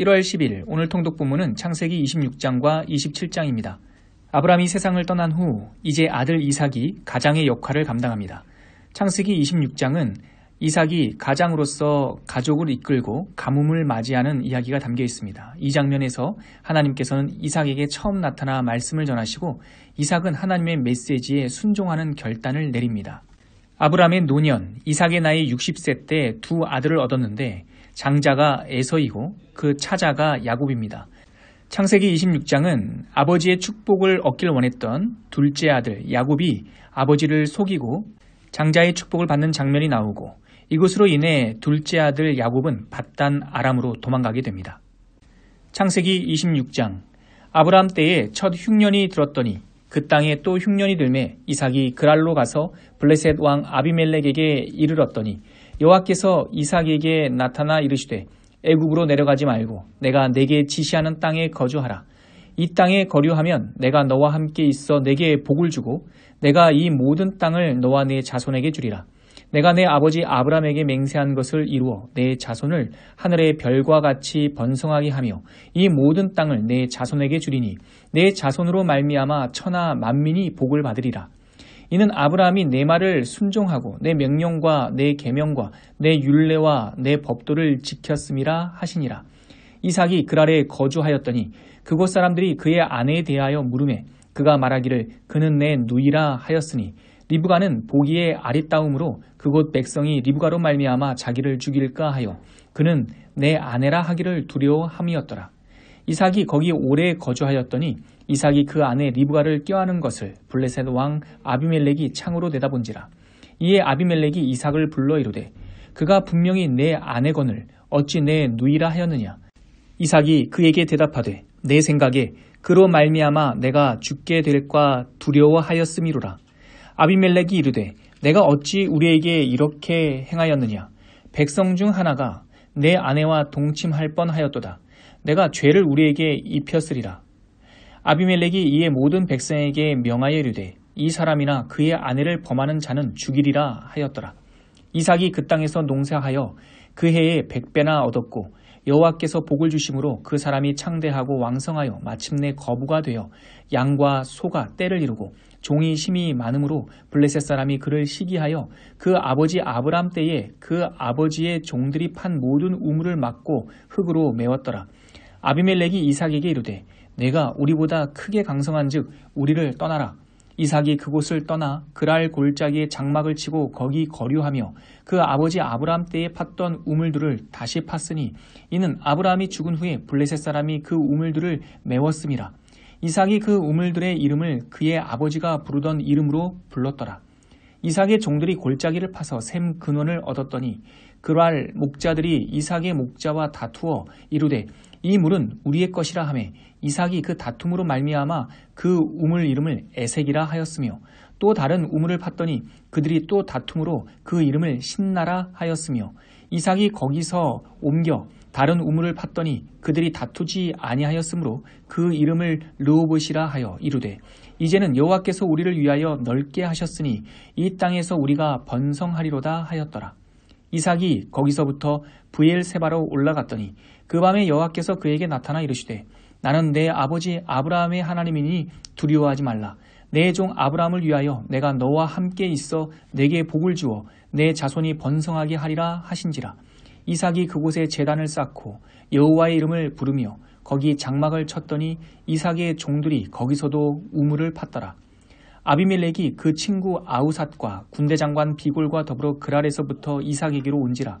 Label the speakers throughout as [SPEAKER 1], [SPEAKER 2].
[SPEAKER 1] 1월 10일 오늘 통독 본문은 창세기 26장과 27장입니다. 아브라함이 세상을 떠난 후 이제 아들 이삭이 가장의 역할을 감당합니다. 창세기 26장은 이삭이 가장으로서 가족을 이끌고 가뭄을 맞이하는 이야기가 담겨 있습니다. 이 장면에서 하나님께서는 이삭에게 처음 나타나 말씀을 전하시고 이삭은 하나님의 메시지에 순종하는 결단을 내립니다. 아브라함의 노년, 이삭의 나이 60세 때 두 아들을 얻었는데 장자가 에서이고 그 차자가 야곱입니다. 창세기 26장은 아버지의 축복을 얻길 원했던 둘째 아들 야곱이 아버지를 속이고 장자의 축복을 받는 장면이 나오고 이것으로 인해 둘째 아들 야곱은 바단 아람으로 도망가게 됩니다. 창세기 26장 아브라함 때에 첫 흉년이 들었더니 그 땅에 또 흉년이 들매 이삭이 그랄로 가서 블레셋 왕 아비멜렉에게 이르렀더니 여호와께서 이삭에게 나타나 이르시되 애굽으로 내려가지 말고 내가 내게 지시하는 땅에 거주하라. 이 땅에 거류하면 내가 너와 함께 있어 내게 복을 주고 내가 이 모든 땅을 너와 내 자손에게 주리라. 내가 내 아버지 아브라함에게 맹세한 것을 이루어 내 자손을 하늘의 별과 같이 번성하게 하며 이 모든 땅을 내 자손에게 주리니 내 자손으로 말미암아 천하 만민이 복을 받으리라. 이는 아브라함이 내 말을 순종하고 내 명령과 내 계명과 내 율례와 내 법도를 지켰음이라 하시니라. 이삭이 그랄에 거주하였더니 그곳 사람들이 그의 아내에 대하여 물음에 그가 말하기를 그는 내 누이라 하였으니 리브가는 보기에 아리따움으로 그곳 백성이 리브가로 말미암아 자기를 죽일까 하여 그는 내 아내라 하기를 두려워함이었더라. 이삭이 거기 오래 거주하였더니 이삭이 그 아내 리브가를 껴안은 것을 블레셋 왕 아비멜렉이 창으로 내다본지라. 이에 아비멜렉이 이삭을 불러 이르되 그가 분명히 내 아내건을 어찌 내 누이라 하였느냐. 이삭이 그에게 대답하되 내 생각에 그로 말미암아 내가 죽게 될까 두려워하였음이로라. 아비멜렉이 이르되 내가 어찌 우리에게 이렇게 행하였느냐 백성 중 하나가 내 아내와 동침할 뻔하였도다 내가 죄를 우리에게 입혔으리라 아비멜렉이 이에 모든 백성에게 명하여 이르되 이 사람이나 그의 아내를 범하는 자는 죽이리라 하였더라 이삭이 그 땅에서 농사하여 그 해에 백배나 얻었고 여호와께서 복을 주심으로 그 사람이 창대하고 왕성하여 마침내 거부가 되어 양과 소가 때를 이루고 종이 힘이 많으므로 블레셋 사람이 그를 시기하여 그 아버지 아브람 때에 그 아버지의 종들이 판 모든 우물을 막고 흙으로 메웠더라. 아비멜렉이 이삭에게 이르되 내가 우리보다 크게 강성한 즉 우리를 떠나라. 이삭이 그곳을 떠나 그랄 골짜기에 장막을 치고 거기 거류하며 그 아버지 아브라함 때에 팠던 우물들을 다시 팠으니 이는 아브라함이 죽은 후에 블레셋 사람이 그 우물들을 메웠음이라. 이삭이 그 우물들의 이름을 그의 아버지가 부르던 이름으로 불렀더라. 이삭의 종들이 골짜기를 파서 샘 근원을 얻었더니 그랄 목자들이 이삭의 목자와 다투어 이르되 이 물은 우리의 것이라 하매 이삭이 그 다툼으로 말미암아 그 우물 이름을 에색이라 하였으며 또 다른 우물을 팠더니 그들이 또 다툼으로 그 이름을 신나라 하였으며 이삭이 거기서 옮겨 다른 우물을 팠더니 그들이 다투지 아니하였으므로 그 이름을 르오봇이라 하여 이르되 이제는 여호와께서 우리를 위하여 넓게 하셨으니 이 땅에서 우리가 번성하리로다 하였더라. 이삭이 거기서부터 부엘세바로 올라갔더니 그 밤에 여호와께서 그에게 나타나 이르시되 나는 내 아버지 아브라함의 하나님이니 두려워하지 말라. 내 종 아브라함을 위하여 내가 너와 함께 있어 내게 복을 주어 내 자손이 번성하게 하리라 하신지라. 이삭이 그곳에 재단을 쌓고 여호와의 이름을 부르며 거기 장막을 쳤더니 이삭의 종들이 거기서도 우물을 팠더라. 아비멜렉이 그 친구 아우삿과 군대 장관 비골과 더불어 그랄에서부터 이삭에게로 온지라.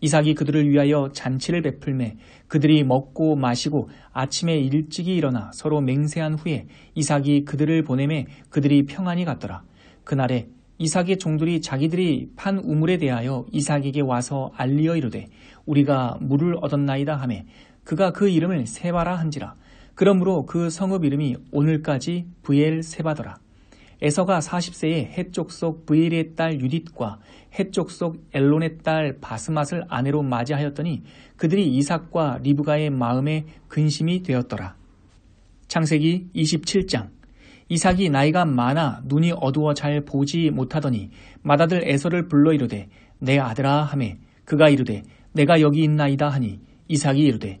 [SPEAKER 1] 이삭이 그들을 위하여 잔치를 베풀매 그들이 먹고 마시고 아침에 일찍이 일어나 서로 맹세한 후에 이삭이 그들을 보내매 그들이 평안히 갔더라. 그날에 이삭의 종들이 자기들이 판 우물에 대하여 이삭에게 와서 알리어 이르되 우리가 물을 얻었나이다 하매 그가 그 이름을 세바라 한지라 그러므로 그 성읍 이름이 오늘까지 브엘 세바더라. 에서가 40세에 해쪽 속 브엘의 딸 유딧과 해쪽 속 엘론의 딸 바스맛을 아내로 맞이하였더니 그들이 이삭과 리브가의 마음에 근심이 되었더라. 창세기 27장 이삭이 나이가 많아 눈이 어두워 잘 보지 못하더니 맏아들 에서를 불러 이르되 내 아들아 하매 그가 이르되 내가 여기 있나이다 하니 이삭이 이르되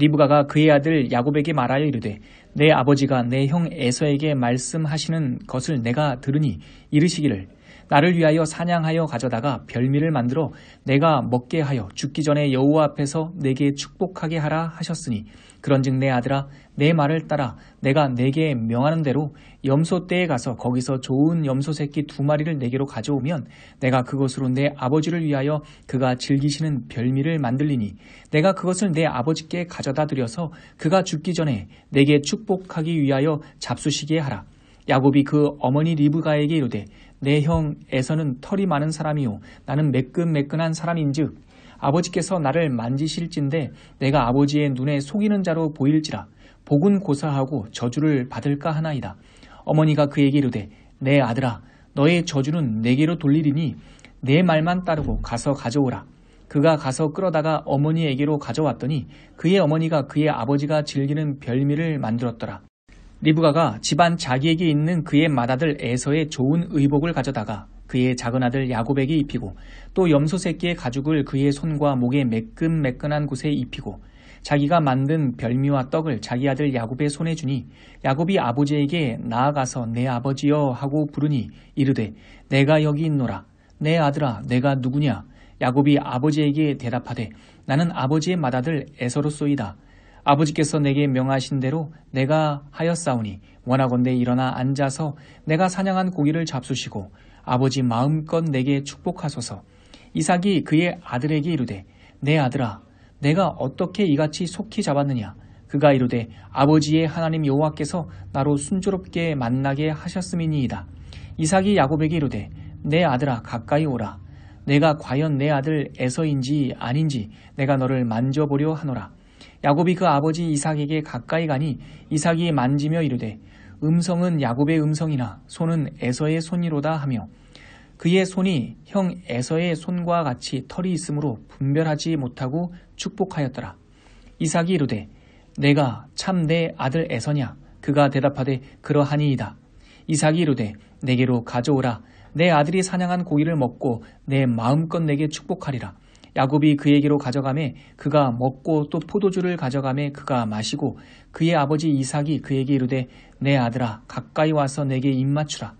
[SPEAKER 1] 리브가가 그의 아들 야곱에게 말하여 이르되 내 아버지가 내 형 에서에게 말씀하시는 것을 내가 들으니 이르시기를 나를 위하여 사냥하여 가져다가 별미를 만들어 내가 먹게 하여 죽기 전에 여호와 앞에서 내게 축복하게 하라 하셨으니 그런즉 내 아들아 내 말을 따라 내가 내게 명하는 대로 염소 떼에 가서 거기서 좋은 염소 새끼 두 마리를 내게로 가져오면 내가 그것으로 내 아버지를 위하여 그가 즐기시는 별미를 만들리니 내가 그것을 내 아버지께 가져다 드려서 그가 죽기 전에 내게 축복하기 위하여 잡수시게 하라. 야곱이 그 어머니 리브가에게 이르되 내 형 에서는 털이 많은 사람이요 나는 매끈매끈한 사람인즉 아버지께서 나를 만지실진데 내가 아버지의 눈에 속이는 자로 보일지라 복은 고사하고 저주를 받을까 하나이다. 어머니가 그에게 이르되 내 아들아 너의 저주는 내게로 돌리리니 내 말만 따르고 가서 가져오라. 그가 가서 끌어다가 어머니에게로 가져왔더니 그의 어머니가 그의 아버지가 즐기는 별미를 만들었더라. 리브가가 집안 자기에게 있는 그의 맏아들 에서의 좋은 의복을 가져다가 그의 작은 아들 야곱에게 입히고 또 염소 새끼의 가죽을 그의 손과 목에 매끈매끈한 곳에 입히고 자기가 만든 별미와 떡을 자기 아들 야곱의 손에 주니 야곱이 아버지에게 나아가서 내 아버지여 하고 부르니 이르되 내가 여기 있노라. 내 아들아 내가 누구냐? 야곱이 아버지에게 대답하되 나는 아버지의 맏아들 에서로소이다. 아버지께서 내게 명하신 대로 내가 하였사오니 원하건대 일어나 앉아서 내가 사냥한 고기를 잡수시고 아버지 마음껏 내게 축복하소서. 이삭이 그의 아들에게 이르되 내 아들아 내가 어떻게 이같이 속히 잡았느냐 그가 이르되 아버지의 하나님 여호와께서 나로 순조롭게 만나게 하셨음이니이다. 이삭이 야곱에게 이르되 내 아들아 가까이 오라 내가 과연 내 아들 에서인지 아닌지 내가 너를 만져보려 하노라. 야곱이 그 아버지 이삭에게 가까이 가니 이삭이 만지며 이르되 음성은 야곱의 음성이나 손은 에서의 손이로다 하며 그의 손이 형 에서의 손과 같이 털이 있으므로 분별하지 못하고 축복하였더라. 이삭이 이르되 내가 참 내 아들 에서냐 그가 대답하되 그러하니이다. 이삭이 이르되 내게로 가져오라 내 아들이 사냥한 고기를 먹고 내 마음껏 내게 축복하리라. 야곱이 그에게로 가져가매 그가 먹고 또 포도주를 가져가매 그가 마시고 그의 아버지 이삭이 그에게 이르되 내 아들아 가까이 와서 내게 입 맞추라.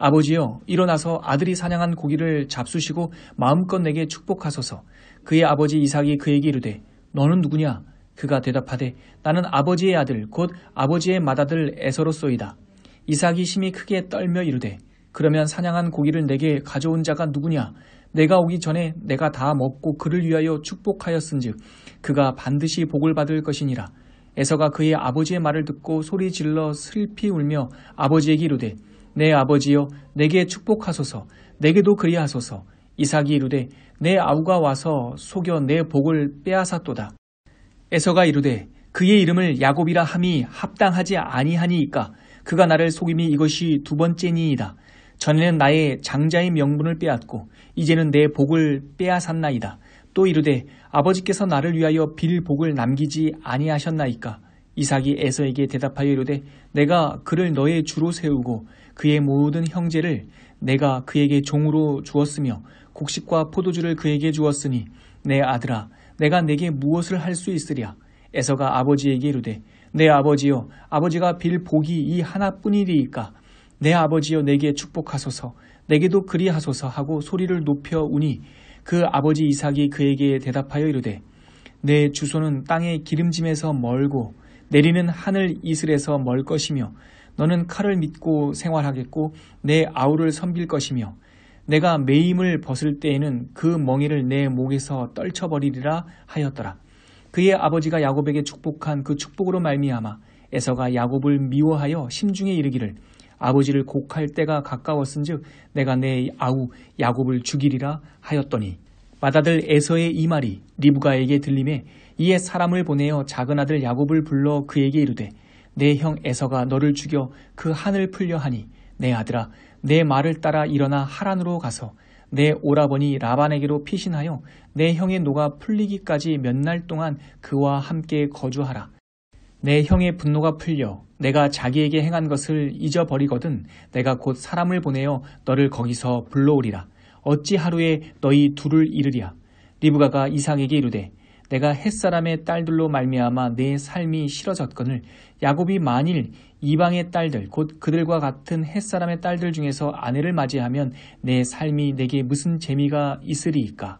[SPEAKER 1] 아버지여 일어나서 아들이 사냥한 고기를 잡수시고 마음껏 내게 축복하소서 그의 아버지 이삭이 그에게 이르되 너는 누구냐? 그가 대답하되 나는 아버지의 아들 곧 아버지의 맏아들 에서로소이다. 이삭이 심히 크게 떨며 이르되 그러면 사냥한 고기를 내게 가져온 자가 누구냐? 내가 오기 전에 내가 다 먹고 그를 위하여 축복하였은즉 그가 반드시 복을 받을 것이니라. 에서가 그의 아버지의 말을 듣고 소리 질러 슬피 울며 아버지에게 이르되 내 아버지여 내게 축복하소서 내게도 그리하소서 이삭이 이르되 내 아우가 와서 속여 내 복을 빼앗았도다. 에서가 이르되 그의 이름을 야곱이라 함이 합당하지 아니하니이까 그가 나를 속임이 이것이 두 번째니이다. 전에는 나의 장자의 명분을 빼앗고 이제는 내 복을 빼앗았나이다. 또 이르되 아버지께서 나를 위하여 빌 복을 남기지 아니하셨나이까 이삭이 에서에게 대답하여 이르되 내가 그를 너의 주로 세우고 그의 모든 형제를 내가 그에게 종으로 주었으며 곡식과 포도주를 그에게 주었으니 내 아들아 내가 내게 무엇을 할 수 있으랴? 에서가 아버지에게 이르되 내 아버지여 아버지가 빌 복이 이 하나뿐이리이까? 내 아버지여 내게 축복하소서. 내게도 그리하소서 하고 소리를 높여 우니 그 아버지 이삭이 그에게 대답하여 이르되 내 주소는 땅의 기름짐에서 멀고 내리는 하늘 이슬에서 멀 것이며 너는 칼을 믿고 생활하겠고 내 아우를 섬길 것이며 내가 매임을 벗을 때에는 그 멍에를 내 목에서 떨쳐버리리라 하였더라. 그의 아버지가 야곱에게 축복한 그 축복으로 말미암아 에서가 야곱을 미워하여 심중에 이르기를 아버지를 곡할 때가 가까웠은즉 내가 내 아우 야곱을 죽이리라 하였더니 맏아들 에서의 이 말이 리브가에게 들림에 이에 사람을 보내어 작은 아들 야곱을 불러 그에게 이르되 내 형 에서가 너를 죽여 그 한을 풀려 하니 내 아들아 내 말을 따라 일어나 하란으로 가서 내 오라버니 라반에게로 피신하여 내 형의 노가 풀리기까지 몇 날 동안 그와 함께 거주하라. 내 형의 분노가 풀려 내가 자기에게 행한 것을 잊어버리거든 내가 곧 사람을 보내어 너를 거기서 불러오리라. 어찌 하루에 너희 둘을 이르랴. 리브가가 이삭에게 이르되 내가 햇사람의 딸들로 말미암아 내 삶이 싫어졌거늘 야곱이 만일 이방의 딸들 곧 그들과 같은 햇사람의 딸들 중에서 아내를 맞이하면 내 삶이 내게 무슨 재미가 있으리이까